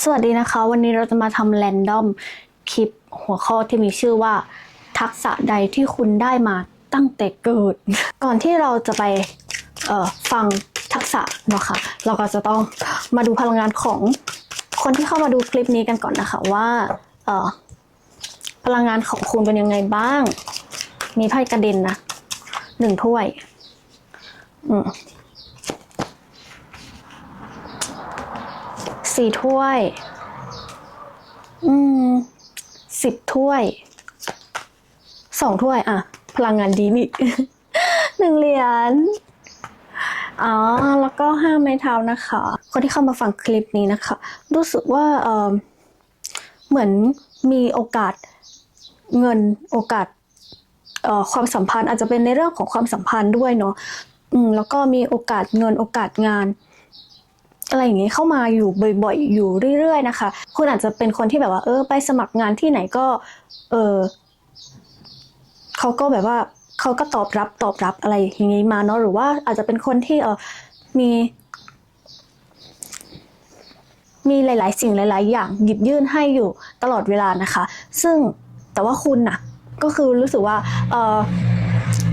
สวัสดีนะคะ วันนี้เราจะมาทำแรนดอมคลิปหัวข้อที่มีชื่อว่า ทักษะใดที่คุณได้มาตั้งแต่เกิด ก่อนที่เราจะไปฟังทักษะเนาะค่ะเราก็จะต้องมาดูพลังงานของคนที่เข้ามาดูคลิปนี้กันก่อนนะคะว่าพลังงานของคุณเป็นยังไงบ้าง มีไพ่กระเด็นนะหนึ่งถ้วย อืม สี่ถ้วย อืมสิบถ้วย สองถ้วย อะ พลังงานดีนี่ หนึ่งเหรียญ อ๋อ แล้วก็ห้าไม้เท้านะคะ คนที่เข้ามาฟังคลิปนี้นะคะ รู้สึกว่าเออเหมือนมีโอกาสเงินโอกาสเอ่อความสัมพันธ์อาจจะเป็นในเรื่องของความสัมพันธ์ด้วยเนาะอืมแล้วก็มีโอกาสเงินโอกาสงาน อะไรอย่างนี้เข้ามาอยู่บ่อยๆ อยู่เรื่อย ๆ นะคะ คุณอาจจะเป็นคนที่แบบว่า เออ ไปสมัครงานที่ไหนก็ เออเขาก็แบบว่าเขาก็ตอบรับตอบรับอะไรอย่างนี้มาเนาะหรือว่าอาจจะเป็นคนที่เออมีมีหลาย ๆ สิ่งหลาย ๆ อย่างหยิบยื่นให้อยู่ตลอดเวลานะคะ ซึ่งแต่ว่าคุณน่ะก็คือรู้สึกว่าเออ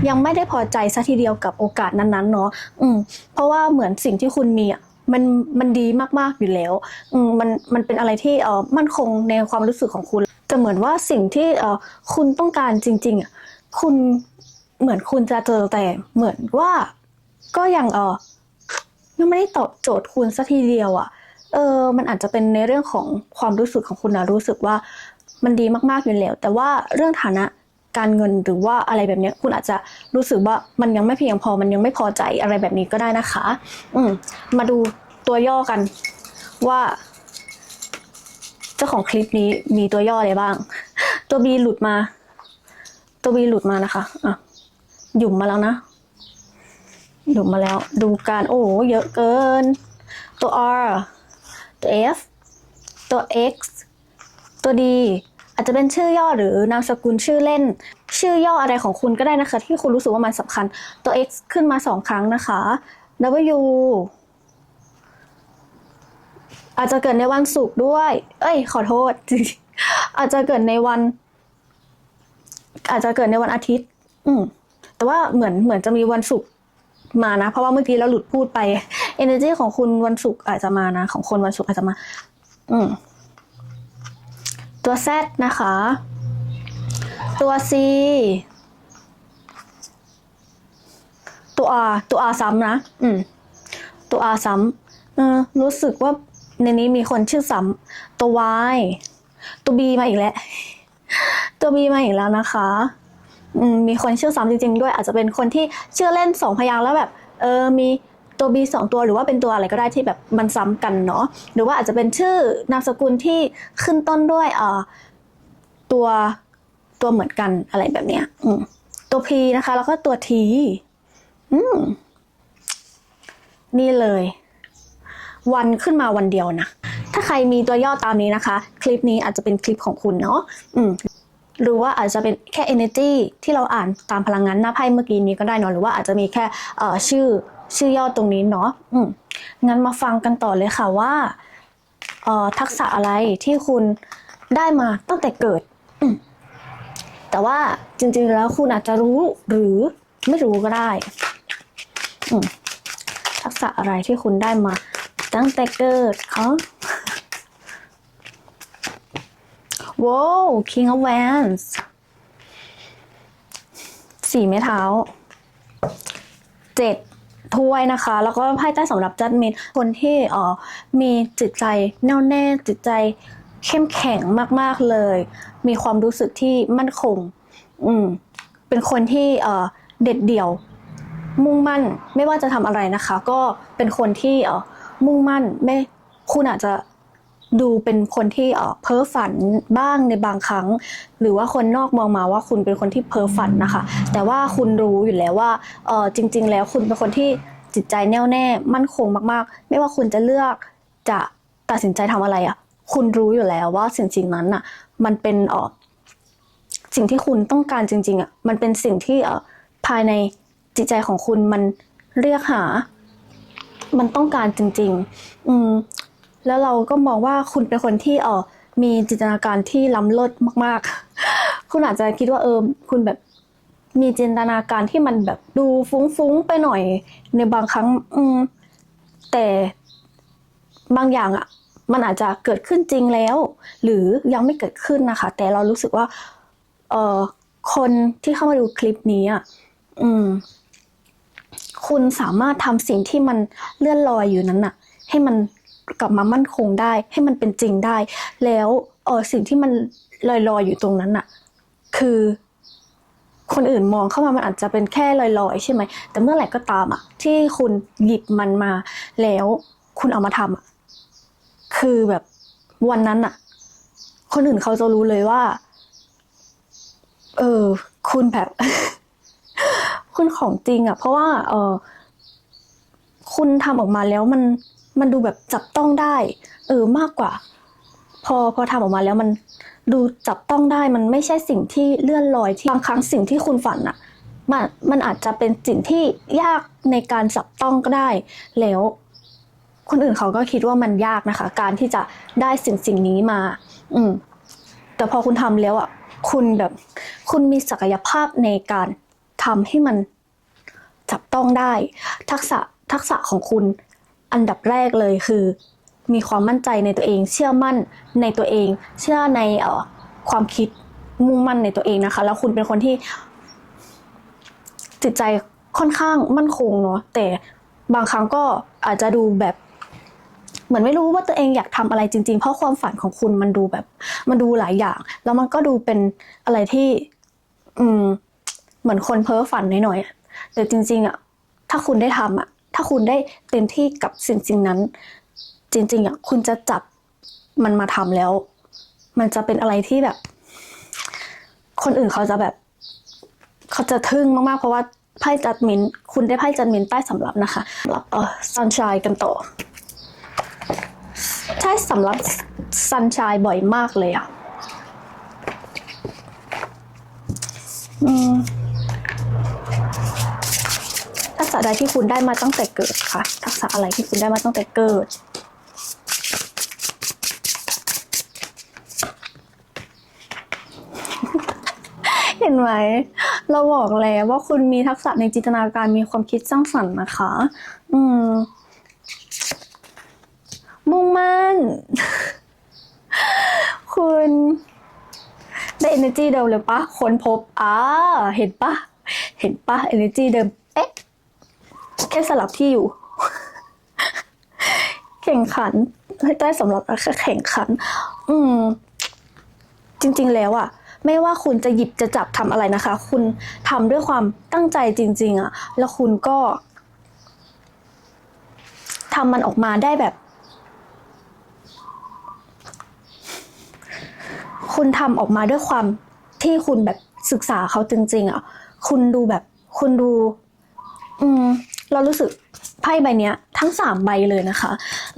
ยังไม่ได้พอใจซะทีเดียวกับโอกาสนั้น ๆ เนาะอืมเพราะว่าเหมือนสิ่งที่คุณมีอะ มันมันดีมากๆอยู่แล้วอืมมันมันเป็นอะไรที่เออมั่นคงในความรู้สึกของคุณ แต่เหมือนว่าสิ่งที่เออคุณต้องการจริงๆอะคุณเหมือนคุณจะเจอแต่เหมือนว่าก็ยังเออยังไม่ได้ตอบโจทย์คุณซะทีเดียวอะ เออ มันอาจจะเป็นในเรื่องของความรู้สึกของคุณนะรู้สึกว่ามันดีมากๆอยู่แล้ว แต่ว่าเรื่องฐานะ การเงินหรือว่าอะไรแบบนี้คุณอาจจะรู้สึกว่ามันยังไม่เพียงพอมันยังไม่พอใจอะไรแบบนี้ก็ได้นะคะ อืมมาดูตัวย่อกันว่า เจ้าของคลิปนี้มีตัวย่ออะไรบ้าง ตัว B หลุดมา ตัว B หลุดมานะคะอะหยุ่มมาแล้วนะหยุ่มมาแล้ว ดูการโอ้เยอะเกิน ตัว R ตัว F ตัว X ตัว D อาจจะเป็นชื่อย่อหรือนามสกุลชื่อเล่น ชื่อย่ออะไรของคุณก็ได้นะคะ ที่คุณรู้สึกว่ามันสำคัญตัว X ขึ้นมาสองครั้งนะคะ W อาจจะเกิดในวันศุกร์ด้วย เอ้ย ขอโทษ อาจจะเกิดในวัน อาจจะเกิดในวันอาทิตย์ อืมแต่ว่าเหมือนเหมือนจะมีวันศุกร์มานะ เพราะว่าเมื่อกี้เราหลุดพูดไป energy ของคุณวันศุกร์อาจจะมานะ ของคนวันศุกร์อาจจะมา อืม ตัว Z นะคะ ตัว C ตัว R ตัว R ซ้ำนะ อืม ตัว R ซ้ำเออรู้สึกว่าในนี้มีคนชื่อซ้ำตัว Y ตัว B มาอีกแล้ว ตัว B มาอีกแล้วนะคะ อืม มีคนชื่อซ้ำจริงๆด้วย อาจจะเป็นคนที่ชื่อเล่นสองพยางค์แล้วแบบ เออ มี ตัว B สองตัวหรือว่าเป็นตัวอะไรก็ได้ที่แบบมันซ้ำกันเนาะหรือว่าอาจจะเป็นชื่อนามสกุลที่ขึ้นต้นด้วยเอ่อตัวตัวเหมือนกันอะไรแบบเนี้ยอืมตัว P นะคะ แล้วก็ตัว T อืมนี่เลย วันขึ้นมาวันเดียวนะ ถ้าใครมีตัวย่อตามนี้นะคะ คลิปนี้อาจจะเป็นคลิปของคุณเนาะอืมหรือว่าอาจจะเป็นแค่ energy ที่เราอ่านตามพลังงานหน้าไพ่เมื่อกี้นี้ก็ได้เนาะหรือว่าอาจจะมีแค่เอ่อชื่อ ชื่อย่อตรงนี้เนาะอืมงั้นมาฟังกันต่อเลยค่ะว่าเอ่อทักษะอะไรที่คุณได้มาตั้งแต่เกิด แต่ว่าจริงๆแล้วคุณอาจจะรู้หรือไม่รู้ก็ได้ ทักษะอะไรที่คุณได้มาตั้งแต่เกิดคะว้าว King of Wands สี่ไม้เท้าเจ็ด ถ้วยนะคะ แล้วก็ไพ่ใต้สำหรับจัดมินคนที่อ๋อมีจิตใจแน่วแน่จิตใจเข้มแข็งมาก ๆเลย มีความรู้สึกที่มั่นคง อืม เป็นคนที่เอ่อเด็ดเดี่ยว มุ่งมั่นไม่ว่าจะทำอะไรนะคะ ก็เป็นคนที่เอ่อมุ่งมั่นไม่คุณอาจจะ ดูเป็นคนที่เพ้อฝันบ้างในบางครั้ง หรือว่าคนนอกมองมาว่าคุณเป็นคนที่เพ้อฝันนะคะ แต่ว่าคุณรู้อยู่แล้วว่าจริง ๆ แล้วคุณเป็นคนที่จิตใจแน่วแน่ มั่นคงมากๆ ไม่ว่าคุณจะเลือกจะตัดสินใจทำอะไรอะ คุณรู้อยู่แล้วว่าสิ่งสิ่งนั้นอะ มันเป็นออสิ่งที่คุณต้องการจริง ๆอะมันเป็นสิ่งที่เออภายในจิตใจของคุณมันเรียกหา มันต้องการจริง ๆ อืม แล้วเราก็มองว่าคุณเป็นคนที่เออมีจินตนาการที่ล้ำเลิศมากๆ คุณอาจจะคิดว่าเออคุณแบบมีจินตนาการที่มันแบบดูฟุ้งๆไปหน่อย ในบางครั้ง อืม แต่บางอย่างอะ มันอาจจะเกิดขึ้นจริงแล้ว หรือยังไม่เกิดขึ้นนะคะ แต่เรารู้สึกว่า เออคนที่เข้ามาดูคลิปนี้อะอืม คุณสามารถทำสิ่งที่มันเลื่อนลอยอยู่นั้นน่ะ ให้มัน กลับมามั่นคงได้ ให้มันเป็นจริงได้ แล้วเออสิ่งที่มันลอยลอยๆอยู่ตรงนั้นน่ะคือคนอื่นมองเข้ามามันอาจจะเป็นแค่ลอยลอยๆใช่ไหม แต่เมื่อไหร่ก็ตามอะที่คุณหยิบมันมา แล้วคุณเอามาทำอะคือแบบวันนั้นอะคนอื่นเขาจะรู้เลยว่า เออ คุณแบบ คุณของจริงอะเพราะว่า เออคุณทำออกมาแล้วมัน มันดูแบบจับต้องได้ เออมากกว่า พอพอทำออกมาแล้วมันดูจับต้องได้มันไม่ใช่สิ่งที่เลื่อนลอยที่บางครั้งสิ่งที่คุณฝันอะมันมันอาจจะเป็นสิ่งที่ยากในการจับต้องก็ได้ แล้วคนอื่นเขาก็คิดว่ามันยากนะคะ การที่จะได้สิ่งสิ่งนี้มา อืม แต่พอคุณทำแล้วอะคุณแบบ คุณมีศักยภาพในการทำให้มันจับต้องได้ ทักษะทักษะของคุณ อันดับแรกเลยคือ มีความมั่นใจในตัวเอง เชื่อมั่นในตัวเอง เชื่อในเอ่อความคิดมุ่งมั่นในตัวเองนะคะ แล้วคุณเป็นคนที่ จิตใจค่อนข้างมั่นคงเนาะแต่บางครั้งก็อาจจะดูแบบ เหมือนไม่รู้ว่าตัวเองอยากทำอะไรจริง ๆ เพราะความฝันของคุณมันดูแบบ มันดูหลายอย่าง แล้วมันก็ดูเป็นอะไรที่ อืม เหมือนคนเพ้อฝันหน่อยๆแต่จริง ๆอะถ้าคุณได้ทำอะ ถ้าคุณได้เต็มที่กับสิ่งสิ่งนั้น จริงๆอะคุณจะจับมันมาทำแล้ว มันจะเป็นอะไรที่แบบ คนอื่นเขาจะแบบ เขาจะทึ่งมากๆ เพราะว่าไพ่จัดมิน คุณได้ไพ่จัดมินใต้สำรับนะคะสำหรับเออซันชายกันต่อใช่สำหรับซันชายบ่อยมากเลยอะ อืม ษะใดที่คุณได้มาตั้งแต่เกิดคะทักษะอะไรที่คุณได้มาตั้งแต่เกิด เห็นไหมเราบอกแล้วว่าคุณมีทักษะในจินตนาการมีความคิดสร้างสรรค์นะคะ อืม มุ่งมั่น คุณได้ energy เดิมเลยปะค้นพบอ่าเห็นปะเห็นปะ energy เดิมเอ๊ะ แค่สลับที่อยู่ แข่งขันให้ได้สำหรับแข่งขัน อืม จริง ๆ แล้วอะไม่ว่าคุณจะหยิบจะจับทำอะไรนะคะ คุณทำด้วยความตั้งใจจริง ๆอะแล้วคุณก็ทำมันออกมาได้แบบ คุณทำออกมาด้วยความที่คุณแบบศึกษาเขาจริง ๆอะคุณดูแบบ คุณดู อืม เรารู้สึกไพ่ใบเนี้ยทั้งสามใบเลยนะคะ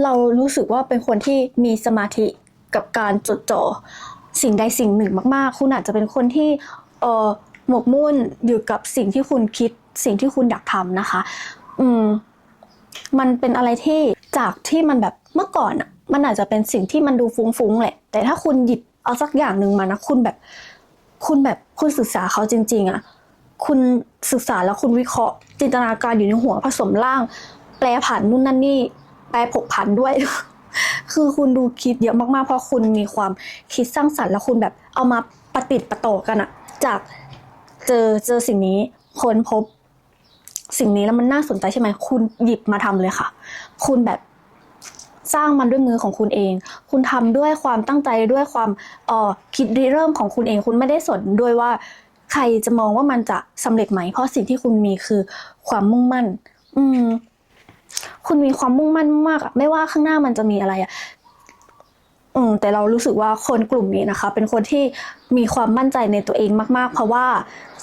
เรารู้สึกว่าเป็นคนที่มีสมาธิกับการจดจ่อสิ่งใดสิ่งหนึ่งมากๆ คุณอาจจะเป็นคนที่เออหมกมุ่นอยู่กับสิ่งที่คุณคิดสิ่งที่คุณอยากทำนะคะ อืมมันเป็นอะไรที่จากที่มันแบบเมื่อก่อนอะมันอาจจะเป็นสิ่งที่มันดูฟุ้งๆแหละ แต่ถ้าคุณหยิบเอาสักอย่างหนึ่งมานะคุณแบบคุณแบบคุณศึกษาเขาจริง ๆอะ คุณศึกษาแล้วคุณวิเคราะห์ จินตนาการอยู่ในหัวผสมร่าง แปลผันนู่นนั่นนี่ แปลผกผันด้วย คือคุณดูคิดเยอะมากๆ เพราะคุณมีความคิดสร้างสรรค์แล้วคุณแบบเอามาปฏิดประต่อกันอะจากเจอเจอสิ่งนี้ค้นพบ สิ่งนี้แล้วมันน่าสนใจใช่ไหมคุณหยิบมาทำเลยค่ะ คุณแบบสร้างมันด้วยมือของคุณเอง คุณทำด้วยความตั้งใจด้วยความอ่อคิดริเริ่มของคุณเอง คุณไม่ได้สนด้วยว่า ใครจะมองว่ามันจะสำเร็จไหม เพราะสิ่งที่คุณมีคือความมุ่งมั่น อืม คุณมีความมุ่งมั่นมากอะไม่ว่าข้างหน้ามันจะมีอะไรอะอืมแต่เรารู้สึกว่าคนกลุ่มนี้นะคะ เป็นคนที่มีความมั่นใจในตัวเองมาก ๆ เพราะว่า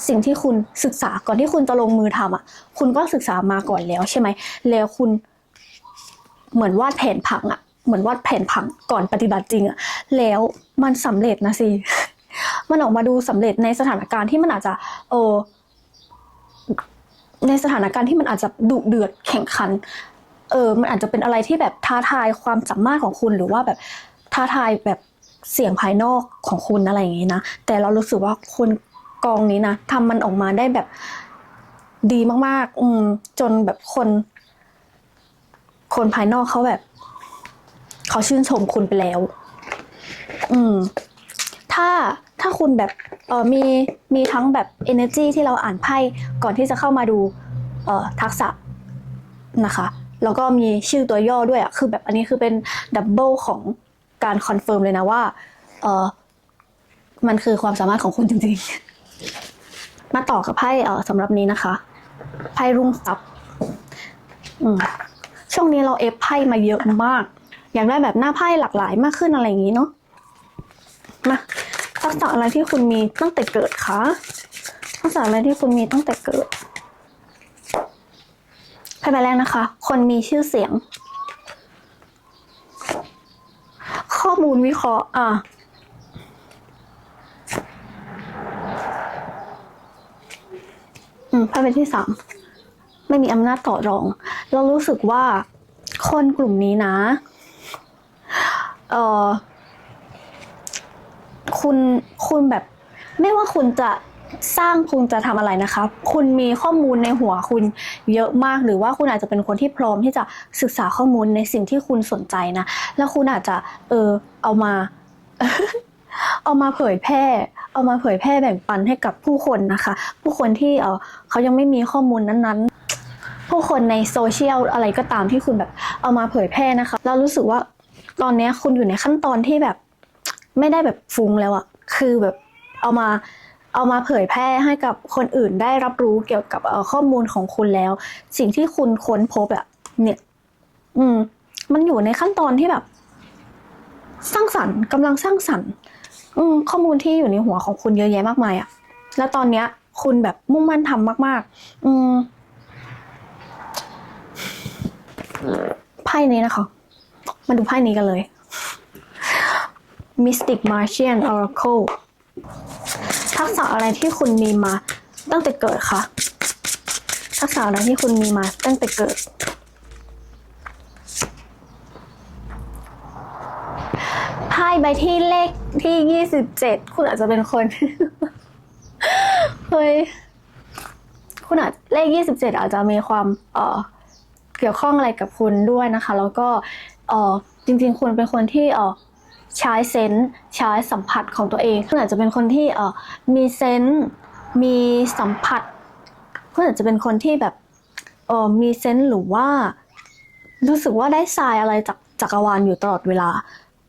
สิ่งที่คุณศึกษาก่อนที่คุณจะลงมือทำอะ คุณก็ศึกษามาก่อนแล้วใช่ไหมแล้วคุณ เหมือนวาดแผนผังอะ เหมือนวาดแผนผังก่อนปฏิบัติจริงอะ แล้วมันสำเร็จนะสิ มันออกมาดูสำเร็จในสถานการณ์ที่มันอาจจะเออในสถานการณ์ที่มันอาจจะดุเดือดแข่งขัน เออ มันอาจจะเป็นอะไรที่แบบท้าทายความสามารถของคุณหรือว่าแบบท้าทายแบบเสียงภายนอกของคุณอะไรอย่างนี้นะ แต่เรารู้สึกว่าคนกองนี้นะทำมันออกมาได้แบบดีมากๆ อืม จนแบบคน คนภายนอกเขาแบบเขาชื่นชมคุณไปแล้ว อืม ถ้า ถ้าคุณแบบเออมีมีทั้งแบบ energy ที่เราอ่านไพ่ก่อนที่จะเข้ามาดูเออทักษะนะคะ แล้วก็มีชื่อตัวย่อด้วยอะคือแบบอันนี้คือเป็นดับเบิลของการคอนเฟิร์มเลยนะว่าเออมันคือความสามารถของคุณจริงๆ มาต่อกับไพ่เออสำหรับนี้นะคะไพ่รุ่งทรัพย์ช่วงนี้เราเอฟไพ่มาเยอะมาก อยากได้แบบหน้าไพ่หลากหลายมากขึ้นอะไรอย่างนี้เนาะมา ทักษะอะไรที่คุณมีตั้งแต่เกิดคะทักษะอะไรที่คุณมีตั้งแต่เกิดไพ่ใบแรกนะคะ คนมีชื่อเสียง ข้อมูลวิเคราะห์ อะ อืมไพ่ใบที่สาม ไม่มีอำนาจต่อรอง เรารู้สึกว่าคนกลุ่มนี้นะ เออ คุณคุณแบบ ไม่ว่าคุณจะสร้างคุณจะทำอะไรนะคะ คุณมีข้อมูลในหัวคุณเยอะมาก หรือว่าคุณอาจจะเป็นคนที่พร้อมที่จะศึกษาข้อมูลในสิ่งที่คุณสนใจนะ แล้วคุณอาจจะเออเอามา เอามาเผยแพร่ เอามาเผยแพร่แบ่งปันให้กับผู้คนนะคะ ผู้คนที่เออเขายังไม่มีข้อมูลนั้นๆ ผู้คนในโซเชียลอะไรก็ตามที่คุณแบบเอามาเผยแพร่นะคะ เรารู้สึกว่าตอนนี้คุณอยู่ในขั้นตอนที่แบบ ไม่ได้แบบฟุ้งแล้วอะคือแบบเอามาเอามาเผยแพร่ให้กับคนอื่นได้รับรู้เกี่ยวกับข้อมูลของคุณแล้ว สิ่งที่คุณค้นพบอะเนี่ย อืม มันอยู่ในขั้นตอนที่แบบ สร้างสรรค์กำลังสร้างสรรค์ อืม ข้อมูลที่อยู่ในหัวของคุณเยอะแยะมากมายอะแล้วตอนเนี้ย คุณแบบมุ่งมั่นทำมาก ๆ อืมไพ่นี้นะคะ มาดูไพ่นี้กันเลย Mystic Martian Oracle ทักษะอะไรที่คุณมีมาตั้งแต่เกิดคะทักษะอะไรที่คุณมีมาตั้งแต่เกิด ไพ่ใบที่เลขที่ยี่สิบเจ็ดคุณอาจจะเป็นคน เฮ้ย คุณอาจเลขยี่สิบเจ็ดอาจจะมีความ เอ่อ เกี่ยวข้องอะไรกับคุณด้วยนะคะ แล้วก็ เอ่อ จริง ๆ คุณเป็นคนที่ เอ่อ ใช้เซนส์ใช้สัมผัสของตัวเองคุณออาจจะเป็นคนที่เออมีเซนส์มีสัมผัสคุณออาจจะเป็นคนที่แบบเออมีเซนส์หรือว่า รู้สึกว่าได้ทรายอะไรจากจักรวาลอยู่ตลอดเวลา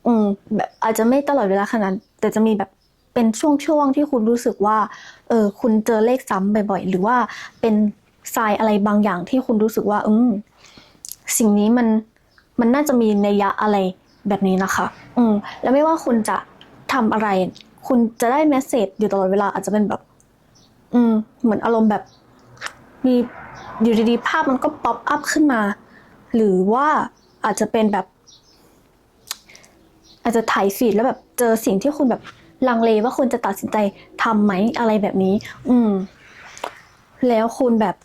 อืมแบบอาจจะไม่ตลอดเวลาขนาดแต่จะมีแบบเป็นช่วงๆที่คุณรู้สึกว่าเออคุณเจอเลขซ้ำบ่อยๆ หรือว่าเป็นทรายอะไรบางอย่างที่คุณรู้สึกว่า อืมสิ่งนี้มันมันน่าจะมีนัยยะอะไร แบบนี้นะคะ อืมแล้วไม่ว่าคุณจะทำอะไร คุณจะได้เมสเซจอยู่ตลอดเวลาอาจจะเป็นแบบ อืม เหมือนอารมณ์แบบ มีอยู่ดีๆ ภาพมันก็ป๊อปอัพขึ้นมา หรือว่าอาจจะเป็นแบบ อาจจะถ่ายฟีดแล้วแบบเจอสิ่งที่คุณแบบลังเลว่าคุณจะตัดสินใจทำไหมอะไรแบบนี้ อืม แล้วคุณแบบ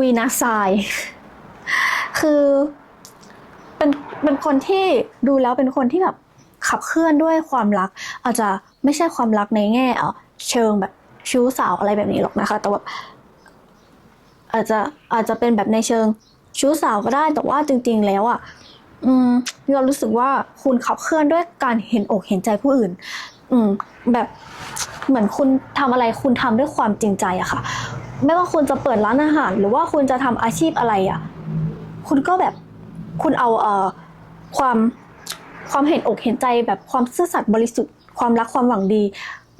วีนาไซาย คือ เป็นคนที่ดูแล้วเป็นคนที่แบบขับเคลื่อนด้วยความรัก อาจจะไม่ใช่ความรักในแง่เชิงแบบชู้สาวอะไรแบบนี้หรอกนะคะ แต่แบบอาจจะอาจจะเป็นแบบในเชิงชู้สาวก็ได้ แต่ว่าจริง ๆ แล้วอะอืมเรารู้สึกว่าคุณขับเคลื่อนด้วยการเห็นอกเห็นใจผู้อื่น อืม แบบเหมือนคุณทำอะไรคุณทำด้วยความจริงใจอะค่ะ ไม่ว่าคุณจะเปิดร้านอาหาร หรือว่าคุณจะทำอาชีพอะไรอะคุณก็แบบคุณเอาเอ่อ ความความเห็นอกเห็นใจแบบความซื่อสัตย์บริสุทธิ์ความรักความหวังดี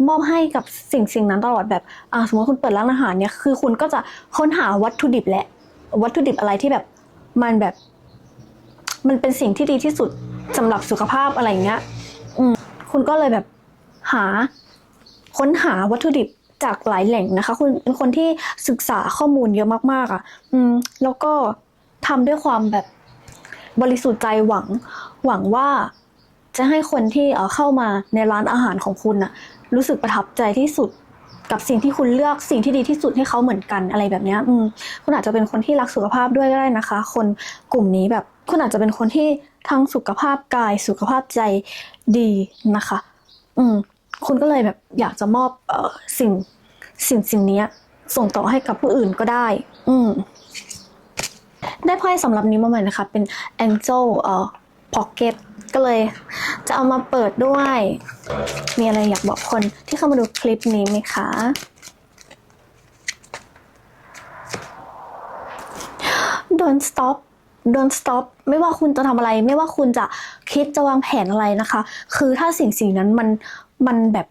มอบให้กับสิ่งสิ่งนั้นตลอดแบบอ่าสมมติคุณเปิดร้านอาหารเนี่ยคือคุณก็จะค้นหาวัตถุดิบและ วัตถุดิบอะไรที่แบบมันแบบ มันเป็นสิ่งที่ดีที่สุดสำหรับสุขภาพอะไรอย่างเงี้ยอืมคุณก็เลยแบบหาค้นหาวัตถุดิบจากหลายแหล่งนะคะ คุณเป็นคนที่ศึกษาข้อมูลเยอะมากๆอะ อืม แล้วก็ทำด้วยความแบบ บริสุทธิ์ใจหวัง หวังว่าจะให้คนที่เข้ามาในร้านอาหารของคุณน่ะรู้สึกประทับใจที่สุดกับสิ่งที่คุณเลือกสิ่งที่ดีที่สุดให้เขาเหมือนกันอะไรแบบนี้อืมคุณอาจจะเป็นคนที่รักสุขภาพด้วยก็ได้นะคะ คนกลุ่มนี้แบบคุณอาจจะเป็นคนที่ทั้งสุขภาพกายสุขภาพใจดีนะคะ อืมคุณก็เลยแบบอยากจะมอบเอ่อสิ่งสิ่งสิ่งนี้ส่งต่อให้กับผู้อื่นก็ได้ อืม ได้ไพ่สำหรับนี้มาใหม่นะคะ เป็น Angel เอ่อ Pocket ก็เลยจะเอามาเปิดด้วย มีอะไรอยากบอกคนที่เข้ามาดูคลิปนี้ไหมคะ Don't stop Don't stop ไม่ว่าคุณจะทำอะไร ไม่ว่าคุณจะคิดจะวางแผนอะไรนะคะ คือถ้าสิ่งสิ่งนั้นมันมันแบบ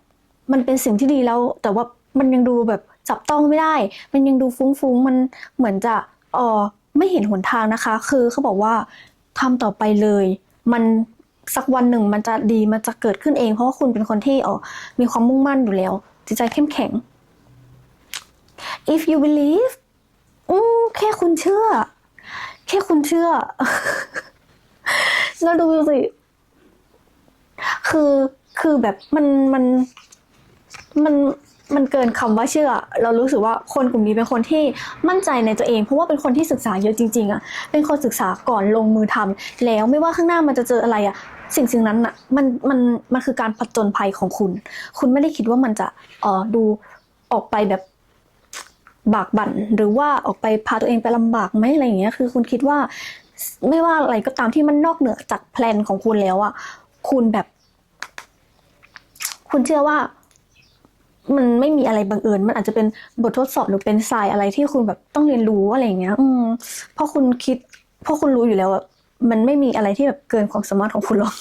มันเป็นสิ่งที่ดีแล้ว แต่ว่ามันยังดูแบบจับต้องไม่ได้ มันยังดูฟุ้งๆ มันเหมือนจะเออ ไม่เห็นหนทางนะคะ คือเขาบอกว่าทำต่อไปเลย มันสักวันหนึ่งมันจะดีมันจะเกิดขึ้นเอง เพราะว่าคุณเป็นคนที่ออมีความมุ่งมั่นอยู่แล้ว จิตใจเข้มแข็ง if you believe อืมแค่คุณเชื่อ แค่คุณเชื่อ แล้วดูสิ คือ คือแบบมัน มัน มัน มันเกินคำว่าเชื่อ เรารู้สึกว่าคนกลุ่มนี้เป็นคนที่มั่นใจในตัวเอง เพราะว่าเป็นคนที่ศึกษาเยอะจริงๆอะเป็นคนศึกษาก่อนลงมือทำแล้วไม่ว่าข้างหน้ามันจะเจออะไรอะสิ่งสิ่งนั้นอะมันมันมันคือการผจญภัยของคุณ คุณไม่ได้คิดว่ามันจะเออดูออกไปแบบบากบั่นหรือว่าออกไปพาตัวเองไปลำบากไหมอะไรอย่างเงี้ยคือคุณคิดว่าไม่ว่าอะไรก็ตามที่มันนอกเหนือจากแพลนของคุณแล้วอะคุณแบบ คุณเชื่อว่า มันไม่มีอะไรบังเอิญ มันอาจจะเป็นบททดสอบหรือเป็นทรายอะไรที่คุณแบบต้องเรียนรู้อะไรอย่างเงี้ย อืมเพราะคุณคิด เพราะคุณรู้อยู่แล้วอะมันไม่มีอะไรที่แบบเกินความสามารถของคุณหรอก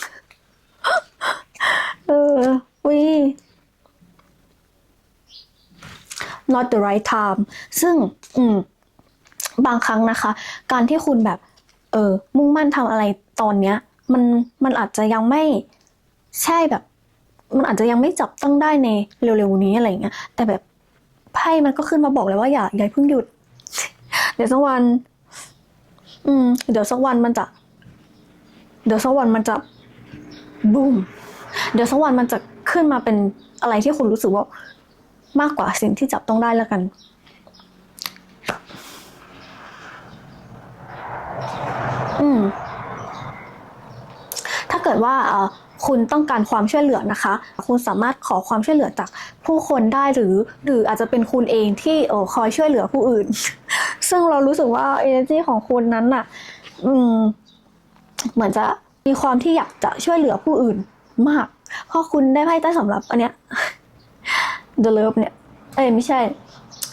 เออวิ not the right time ซึ่ง อืม บางครั้งนะคะ การที่คุณแบบ เออ มุ่งมั่นทำอะไรตอนเนี้ย มันมันอาจจะยังไม่ใช่แบบ มันอาจจะยังไม่จับต้องได้ในเร็วๆนี้อะไรเงี้ย แต่แบบไพ่มันก็ขึ้นมาบอกเลยว่าอย่าอย่าเพิ่งหยุด เดี๋ยวสักวัน อืม เดี๋ยวสักวันมันจะ เดี๋ยวสักวันมันจะบูมเดี๋ยวสักวันมันจะขึ้นมาเป็นอะไรที่คุณรู้สึกว่ามากกว่าสิ่งที่จับต้องได้แล้วกันอืม ถ้าเกิดว่าเออ คุณต้องการความช่วยเหลือนะคะ คุณสามารถขอความช่วยเหลือจากผู้คนได้หรือ หรืออาจจะเป็นคุณเองที่อคอยช่วยเหลือผู้อื่น ซึ่งเรารู้สึกว่า energy ของคุณนั้นน่ะ อืม เหมือนจะมีความที่อยากจะช่วยเหลือผู้อื่นมาก เพราะคุณได้ไพ่ใต้สำรับ อันเนี้ย The Love เนี่ย เอ้ยไม่ใช่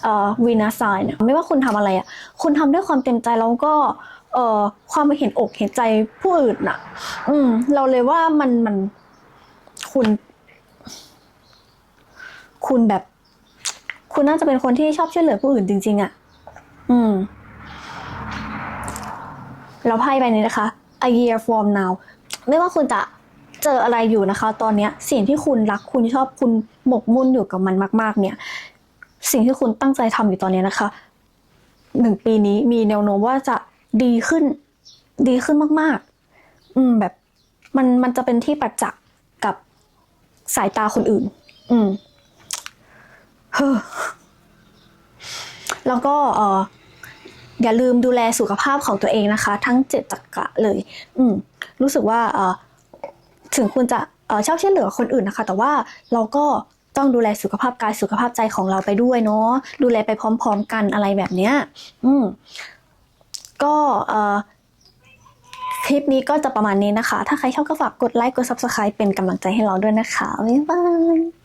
เอ่อวีนาไซน์เนี่ยไม่ว่าคุณทำอะไรอะ คุณทำด้วยความเต็มใจแล้วก็ เอ่อความเห็นอกเห็นใจผู้อื่นน่ะ อืม เราเลยว่ามันมันคุณ คุณแบบ คุณน่าจะเป็นคนที่ชอบช่วยเหลือผู้อื่นจริง ๆอะ อืมแล้วไพ่ใบนี้นะคะ a year from now ไม่ว่าคุณจะเจออะไรอยู่นะคะ ตอนเนี้ยสิ่งที่คุณรักคุณชอบคุณหมกมุ่นอยู่กับมันมาก ๆ เนี่ย สิ่งที่คุณตั้งใจทำอยู่ตอนนี้นะคะหนึ่งปีนี้มีแนวโน้มว่าจะ ดีขึ้น ดีขึ้นมาก ๆ อืม แบบ มันมันจะเป็นที่ประจักษ์กับสายตาคนอื่น อืมเฮ้อแล้วก็เอออย่าลืมดูแลสุขภาพของตัวเองนะคะ ทั้งเจ็ดจักระเลย อืม รู้สึกว่าเออถึงคุณจะเออชอบช่วยเหลือคนอื่นนะคะ แต่ว่าเราก็ต้องดูแลสุขภาพกายสุขภาพใจของเราไปด้วยเนาะดูแลไปพร้อม ๆ กันอะไรแบบเนี้ย อืม ก็เคลิปนี้ก็จะประมาณนี้นะคะ ถ้าใครชอบก็ฝากกดไลค์ กด subscribe เป็นกำลังใจให้เราด้วยนะคะ บ๊ายบาย